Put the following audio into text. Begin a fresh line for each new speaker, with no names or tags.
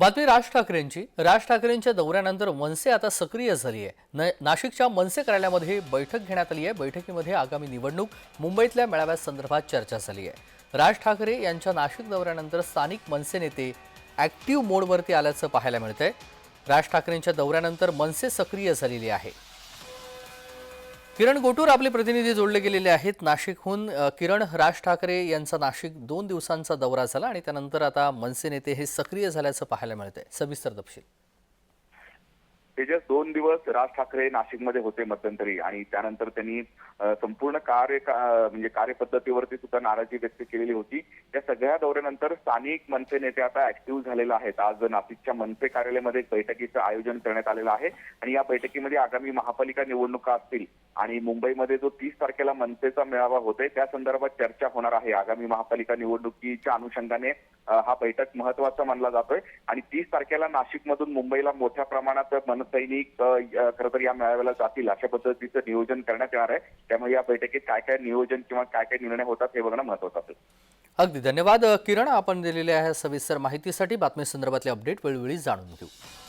बातमी राज ठाकरेंची. राज ठाकरेंच्या दौऱ्यानंतर मनसे आता सक्रिय झाली आहे न नाशिकच्या मनसे कार्यालयामध्ये बैठक घेण्यात आली आहे बैठकीमध्ये आगामी निवडणूक मुंबईतल्या मेळाव्यासंदर्भात चर्चा झाली आहे राज ठाकरे यांच्या नाशिक दौऱ्यानंतर स्थानिक मनसे नेते ॲक्टिव्ह मोडवरती आल्याचं पाहायला मिळतंय. राज ठाकरेंच्या दौऱ्यानंतर मनसे सक्रिय झालेली आहे. किरण गोटूर आपले प्रतिनिधी जोडले गेलेले आहेत नाशिकहून किरण राज ठाकरे यांचा नाशिक दोन दिवसांचा दौरा झाला आणि त्यानंतर आता मनसे नेते हे सक्रिय झाल्याचं पाहायला मिळतंय. सविस्तर तपशील.
जे दोन दिवस राज ठाकरे नाशिकमध्ये होते मध्यंतरी आणि त्यानंतर त्यांनी संपूर्ण कार्य म्हणजे कार्यपद्धतीवरती सुद्धा नाराजी व्यक्त केलेली होती. या सगळ्या दौऱ्यानंतर स्थानिक मनसे नेते आता ऍक्टिव्ह झालेले आहेत. आज नाशिकच्या मनसे कार्यालयामध्ये बैठकीचं आयोजन करण्यात आलेलं आहे आणि या बैठकीमध्ये आगामी महापालिका निवडणुका असतील आणि मुंबईमध्ये जो तीस तारखेला मनसेचा मेळावा होतोय त्या संदर्भात चर्चा होणार आहे. आगामी महापालिका निवडणुकीच्या अनुषंगाने हा बैठक महत्त्वाचा मानला जातोय. आणि तीस तारखेला नाशिकमधून मुंबईला मोठ्या प्रमाणात मनसैनिक खरं तर या मेळाव्याला जातील अशा पद्धतीचं नियोजन करण्यात येणार आहे. त्यामुळे या बैठकीत काय काय नियोजन किंवा काय काय निर्णय होतात हे बघणं महत्वाचं असेल.
अगदी धन्यवाद किरण. आपण दिलेल्या सविस्तर माहितीसाठी बातमी संदर्भातले अपडेट वेळोवेळी जाणून घेऊ.